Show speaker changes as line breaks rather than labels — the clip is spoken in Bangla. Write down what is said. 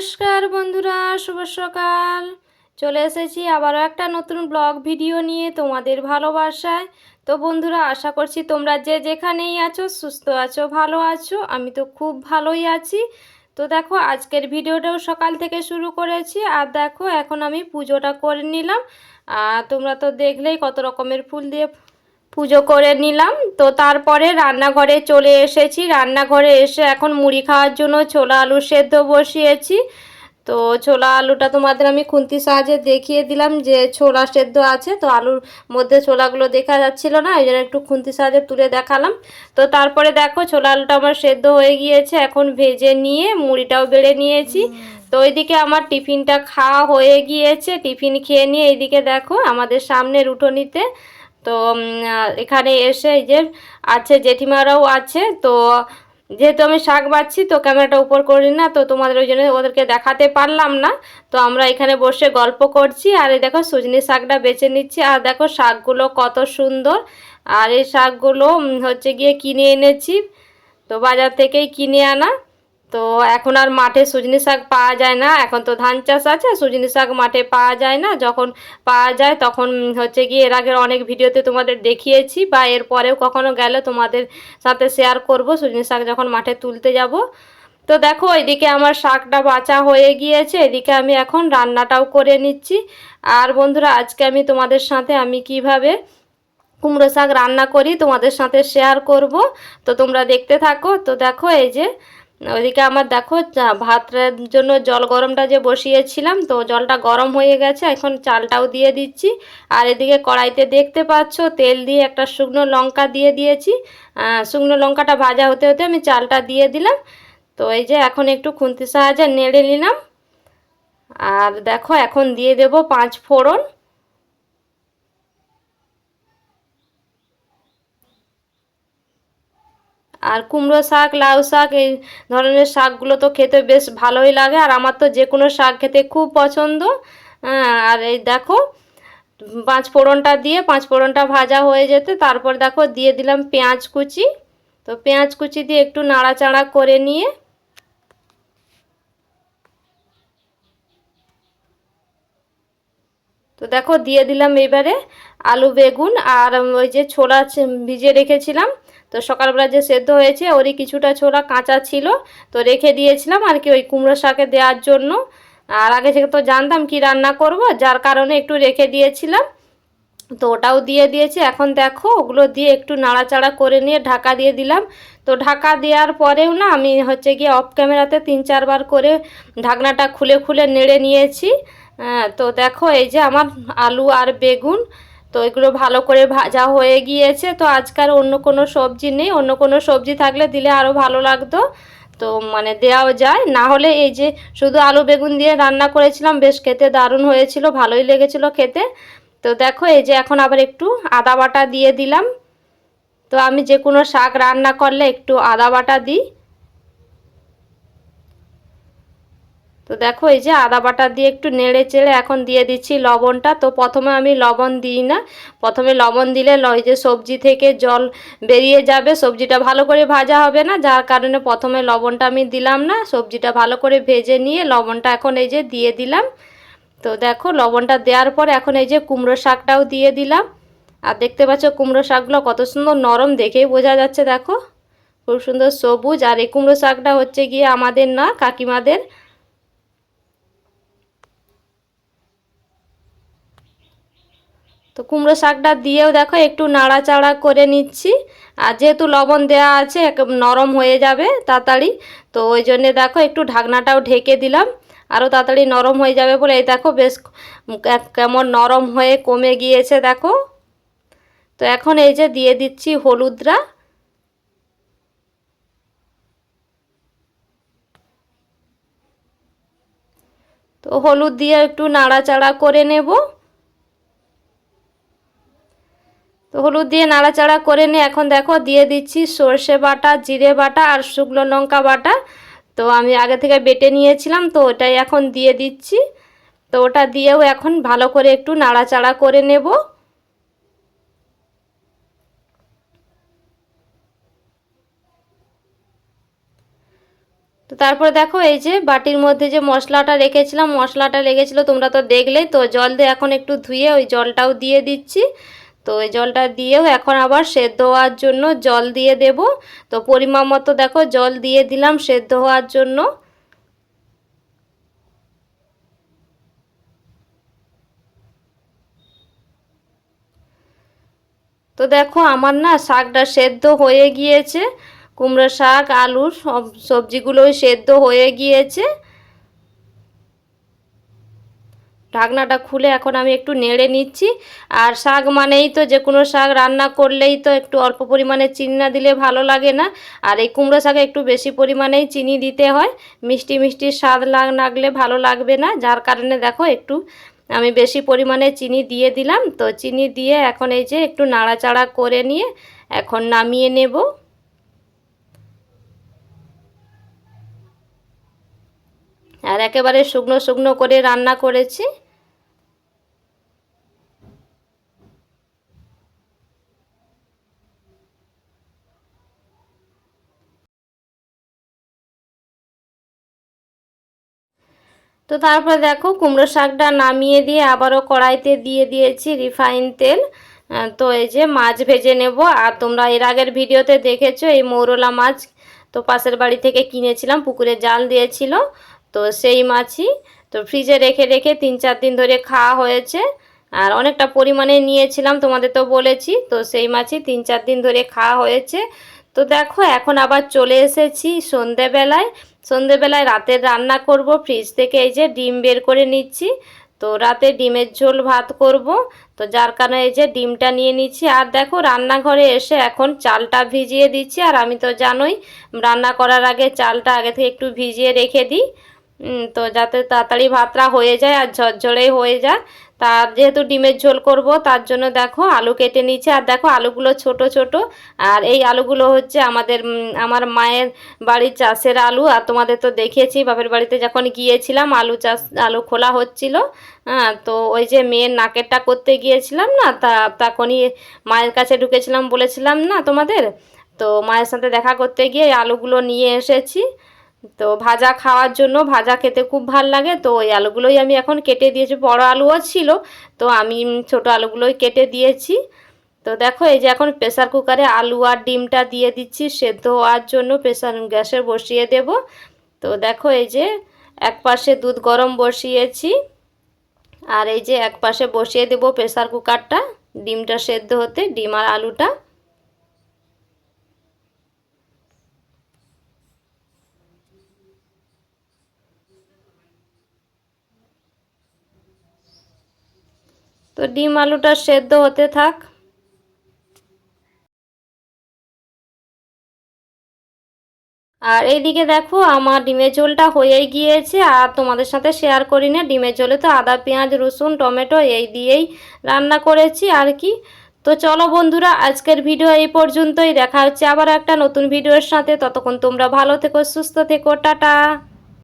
নমস্কার বন্ধুরা, শুভ সকাল। চলে এসেছি আবারও একটা নতুন ব্লগ ভিডিও নিয়ে তোমাদের ভালোবাসায়। তো বন্ধুরা, আশা করছি তোমরা যে যেখানেই আছো, সুস্থ আছো, ভালো আছো, আমি তো খুব ভালোই আছি। তো দেখো, আজকের ভিডিওটাও সকাল থেকে শুরু করেছি, আর দেখো, এখন আমি পুজোটা করে নিলাম। আর তোমরা তো দেখলেই কত রকমের ফুল দিয়ে পুজো করে নিলাম। তো তারপরে রান্নাঘরে চলে এসেছি। রান্নাঘরে এসে এখন মুড়ি খাওয়ার জন্য ছোলা আলু সেদ্ধ বসিয়েছি। তো ছোলা আলুটা তোমাদের আমি খুন্তি সাহায্যে দেখিয়ে দিলাম যে ছোলা সেদ্ধ আছে। তো আলুর মধ্যে ছোলাগুলো দেখা যাচ্ছিল না, ওই জন্য একটু খুন্তি সাহায্যে তুলে দেখালাম। তো তারপরে দেখো ছোলা আলুটা আমার সেদ্ধ হয়ে গিয়েছে, এখন ভেজে নিয়ে মুড়িটাও বেড়ে নিয়েছি। তো ওইদিকে আমার টিফিনটা খাওয়া হয়ে গিয়েছে। টিফিন খেয়ে নিয়ে এইদিকে দেখো আমাদের সামনের উঠোনিতে তো এখানে এসে এই যে আছে জেঠিমারাও আছে, তো যেহেতু আমি শাক বাচ্ছি, তো ক্যামেরাটা উপর করি না, তো তোমাদের ওই জন্য ওদেরকে দেখাতে পারলাম না। তো আমরা এখানে বসে গল্প করছি, আর এই দেখো সজনি শাকটা বেছে নিচ্ছি, আর দেখো শাকগুলো কত সুন্দর। আর এই শাকগুলো হচ্ছে গিয়ে কিনে এনেছি, তো বাজার থেকেই কিনে আনা। তো এখন আর মাঠে সজনি শাক পাওয়া যায় না। এখন তো ধান চাষ আছে, সজনি শাক মাঠে পাওয়া যায় না। যখন পাওয়া যায় তখন হচ্ছে গিয়ে এর আগের অনেক ভিডিওতে তোমাদের দেখিয়েছি বা এর পরেও কখনো গেলে তোমাদের সাথে শেয়ার করব সজনি শাক যখন মাঠে তুলতে যাব। তো দেখো, এদিকে আমার শাকটা বাঁচা হয়ে গিয়েছে, এদিকে আমি এখন রান্নাটাও করে নিচ্ছি। আর বন্ধুরা, আজকে আমি তোমাদের সাথে আমি কীভাবে কুমড়ো শাক রান্না করি তোমাদের সাথে শেয়ার করব। তো তোমরা দেখতে থাকো। তো দেখো, এই যে ওইদিকে আমার দেখো ভাতের জন্য জল গরমটা যে বসিয়েছিলাম, তো জলটা গরম হয়ে গেছে, এখন চালটাও দিয়ে দিচ্ছি। আর এদিকে কড়াইতে দেখতে পাচ্ছ, তেল দিয়ে একটা শুকনো লঙ্কা দিয়ে দিয়েছি। শুকনো লঙ্কাটা ভাজা হতে হতে আমি চালটা দিয়ে দিলাম। তো এই যে এখন একটু খুন্তির সাহায্যে নেড়ে নিলাম। আর দেখো, এখন দিয়ে দেব পাঁচ ফোড়ন। আর কুমড়ো শাক, লাউ শাক, এই ধরনের শাকগুলো তো খেতে বেশ ভালোই লাগে। আর আমার তো যে কোনো শাক খেতে খুব পছন্দ। হ্যাঁ আর এই দেখো, পাঁচ ফোড়নটা দিয়ে, পাঁচ ফোড়নটা ভাজা হয়ে যেতে, তারপর দেখো দিয়ে দিলাম পেঁয়াজ কুচি। তো পেঁয়াজ কুচি দিয়ে একটু নাড়াচাড়া করে নিয়ে তো দেখো, দিয়ে দিলাম এবারে আলু, বেগুন আর ওই যে ছোলা ভিজিয়ে রেখেছিলাম। তো সকালবেলা যে সেদ্ধ হয়েছে, ওরই কিছুটা ছোলা কাঁচা ছিল। তো রেখে দিয়েছিলাম আর কি ওই কুমড়ো শাকে দেওয়ার জন্য। আর আগে থেকে তো জানতাম কি রান্না করব, যার কারণে একটু রেখে দিয়েছিলাম। তো ওটাও দিয়ে দিয়েছি। এখন দেখো, ওগুলো দিয়ে একটু নাড়াচাড়া করে নিয়ে ঢাকা দিয়ে দিলাম। তো ঢাকা দেওয়ার পরেও না, আমি হচ্ছে গিয়ে অফ ক্যামেরাতে তিন চারবার করে ঢাকনাটা খুলে খুলে নেড়ে নিয়েছি। হ্যাঁ, তো দেখো এই যে আমার আলু আর বেগুন তো এগুলো ভালো করে ভাজা হয়ে গিয়েছে। তো আজকাল অন্য কোনো সবজি নেই অন্য কোনো সবজি থাকলে দিলে আরও ভালো লাগতো। তো মানে দেওয়াও যায়। না হলে এই যে শুধু আলু বেগুন দিয়ে রান্না করেছিলাম বেশ খেতে দারুণ হয়েছিল ভালোই লেগেছিল খেতে। তো দেখো এই যে এখন আবার একটু আদা বাটা দিয়ে দিলাম। তো আমি যে কোনো শাক রান্না করলে একটু আদা বাটা দিই। তো দেখো, এই যে আদা বাটা দিয়ে একটু নেড়ে চেড়ে এখন দিয়ে দিচ্ছি লবণটা। তো প্রথমে আমি লবণ দিই না। প্রথমে লবণ দিলে ওই যে সবজি থেকে জল বেরিয়ে যাবে, সবজিটা ভালো করে ভাজা হবে না। যার কারণে প্রথমে লবণটা আমি দিলাম না। সবজিটা ভালো করে ভেজে নিয়ে লবণটা এখন এই যে দিয়ে দিলাম। তো দেখো, লবণটা দেওয়ার পর এখন এই যে কুমড়ো শাকটাও দিয়ে দিলাম। আর দেখতে পাচ্ছ কুমড়ো শাকগুলো কত সুন্দর নরম দেখেই বোঝা যাচ্ছে, দেখো। খুব সুন্দর সবুজ। আর এই কুমড়ো শাকটা হচ্ছে গিয়ে আমাদের না কাকিমাদের তো কুমড়ো শাকটা দিয়েও দেখো, একটু নাড়াচাড়া করে নিচ্ছি। আর যেহেতু লবণ দেওয়া আছে নরম হয়ে যাবে তাড়াতাড়ি। তো ওই জন্যে দেখো, একটু ঢাকনাটাও ঢেকে দিলাম। আরও তাড়াতাড়ি নরম হয়ে যাবে বলে এই দেখো বেশ কেমন নরম হয়ে কমে গিয়েছে দেখো। তো এখন এই যে দিয়ে দিচ্ছি হলুদরা। তো হলুদ দিয়ে একটু নাড়াচাড়া করে নেব তো হলুদ দিয়ে নাড়াচাড়া করে নিয়ে এখন দেখো দিয়ে দিচ্ছি সর্ষে বাটা, জিরে বাটা আর শুকনো লঙ্কা বাটা। তো আমি আগে থেকে বেটে নিয়েছিলাম, তো ওটাই এখন দিয়ে দিচ্ছি। তো ওটা দিয়েও এখন ভালো করে একটু নাড়াচাড়া করে নেব। তো তারপরে দেখো এই যে বাটির মধ্যে যে মশলাটা রেখেছিলাম, মশলাটা লেগেছিলো তোমরা তো দেখলেই। তো জল দিয়ে এখন একটু ধুয়ে ওই জলটাও দিয়ে দিচ্ছি। তো এই জলটা দিয়েও এখন আবার সেদ্ধ হওয়ার জন্য জল দিয়ে দেব। তো পরিমাণ মতো দেখো, জল দিয়ে দিলাম সেদ্ধ হওয়ার জন্য। তো দেখো, আমার না শাকটা সেদ্ধ হয়ে গিয়েছে। কুমড়ো শাক, আলু, সব সবজিগুলোই সেদ্ধ হয়ে গিয়েছে। ঢাকনাটা খুলে এখন আমি একটু নেড়ে নিচ্ছি। আর শাক মানেই তো যে কোনো শাক রান্না করলেই তো একটু অল্প পরিমাণে চিনি না দিলে ভালো লাগে না। আর এই কুমড়ো শাকে একটু বেশি পরিমাণেই চিনি দিতে হয়। মিষ্টি মিষ্টি স্বাদ লাগ লাগলে ভালো লাগবে না। যার কারণে দেখো একটু আমি বেশি পরিমাণে চিনি দিয়ে দিলাম। তো চিনি দিয়ে এখন এই যে একটু নাড়াচাড়া করে নিয়ে এখন নামিয়ে নেব। আর একেবারে শুকনো শুকনো করে রান্না করেছি। তো তারপরে দেখো কুমড়ো শাকটা নামিয়ে দিয়ে আবারও কড়াইতে দিয়ে দিয়েছি রিফাইন তেল। তো এই যে মাছ ভেজে নেব। আর তোমরা এর আগের ভিডিওতে দেখেছ এই মৌরলা মাছ তো পাশের বাড়ি থেকে কিনেছিলাম, পুকুরে জাল দিয়েছিল। তো সেই মাছই তো ফ্রিজে রেখে রেখে তিন চার দিন ধরে খাওয়া হয়েছে। আর অনেকটা পরিমাণে নিয়েছিলাম, তোমাদের তো বলেছি। তো সেই মাছই তিন চার দিন ধরে খাওয়া হয়েছে। তো দেখো, এখন আবার চলে এসেছি সন্ধেবেলায়। সন্ধেবেলায় রাতের রান্না করব ফ্রিজ থেকে এই যে ডিম বের করে নিচ্ছি। তো রাতে ডিমের ঝোল ভাত করব। তো যার কারণে এই যে ডিমটা নিয়ে নিচ্ছি। আর দেখো, রান্নাঘরে এসে এখন চালটা ভিজিয়ে দিচ্ছি। আর আমি তো জানোই, রান্না করার আগে চালটা আগে থেকে একটু ভিজিয়ে রেখে দিই। তো যাতে তাড়াতাড়ি ভাতটা হয়ে যায় আর ঝরঝরেই হয়ে যায় তার যেহেতু ডিমের ঝোল করব, তার জন্য দেখো আলু কেটে নিচ্ছে আর দেখো আলুগুলো ছোট ছোট, আর এই আলুগুলো হচ্ছে আমাদের আমার মায়ের বাড়ির চাষের আলু। আর তোমাদের তো দেখিয়েছি বাপের বাড়িতে যখন গিয়েছিলাম, আলু চাষ, আলু খোলা হচ্ছিল। হ্যাঁ তো ওই যে মেয়ের নাকেরটা করতে গিয়েছিলাম না, তা তখনই মায়ের কাছে ঢুকেছিলাম, বলেছিলাম, না, তোমাদের? তো মায়ের সাথে দেখা করতে গিয়ে আলুগুলো নিয়ে এসেছি। তো ভাজা খাওয়ার জন্য ভাজা খেতে খুব ভালো লাগে। তো ওই আলুগুলোই আমি এখন কেটে দিয়েছি। বড় আলুও ছিল। তো আমি ছোট আলুগুলোই কেটে দিয়েছি। তো দেখো, এই যে এখন প্রেসার কুকারে আলু আর ডিমটা দিয়ে দিচ্ছি। সেদ্ধ হওয়ার জন্য প্রেসার গ্যাসে বসিয়ে দেব। তো দেখো, এই যে এক পাশে দুধ গরম বসিয়েছি। আর এই যে এক পাশে বসিয়ে দেব প্রেসার কুকারটা। ডিমটা সেদ্ধ হতে, ডিম আর আলুটা। তো ডিম আলুটা সেদ্ধ হতে থাক। আর এইদিকে দেখো আমার ডিমের ঝোলটা হয়েই গিয়েছে, আর তোমাদের সাথে শেয়ার করি না। ডিমের ঝোলে তো আদা, পেঁয়াজ, রসুন, টমেটো এই দিয়েই রান্না করেছি আর কি। তো চলো বন্ধুরা, আজকের ভিডিও এই পর্যন্তই। দেখা হচ্ছে আবার একটা নতুন ভিডিওর সাথে। ততক্ষণ তোমরা ভালো থেকো, সুস্থ থেকো, টাটা।